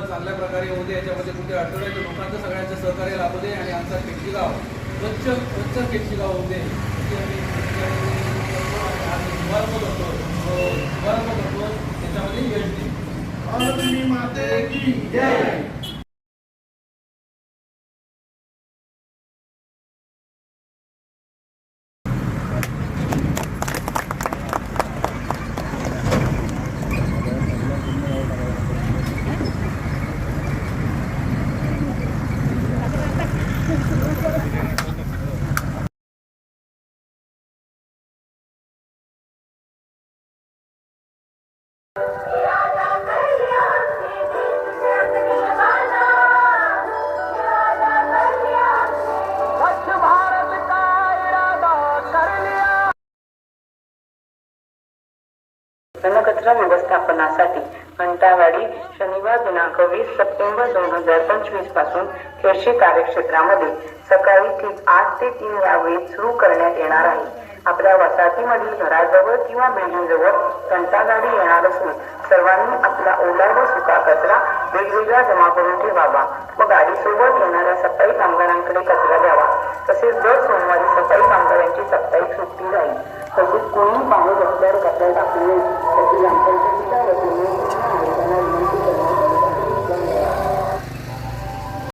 चांगल्या प्रकारे होऊ दे याच्यामध्ये कुठे अडथळे लोकांचं सगळ्यांचं सहकार्य लाभू दे आणि आमचा केटची गाव स्वच्छ स्वच्छ केटची गाव होऊ दे. शुभारंभ करतो. हो, शुभारंभ करतो. त्याच्यामध्ये यश देऊ घनकचरा व्यवस्थापनासाठी घंटावाडी शनिवार दिनांक वीस सप्टेंबर दोन हजार पंचवीसपासून खेडशी कार्यक्षेत्रामध्ये सकाळी ठीक आठ ते तीन या वेळेत सुरू करण्यात येणार आहे. आपल्या वसाहतीमधील घराजवळ किंवा बिल्डिंगजवळ घंटागाडी येणार असून सर्वांनी आपला ओला व सुका कचरा वेगवेगळा जमा करून ठेवावा व गाडीसोबत येणाऱ्या सफाई कामगारांकडे कचरा द्यावा तसेच dong, the kaki.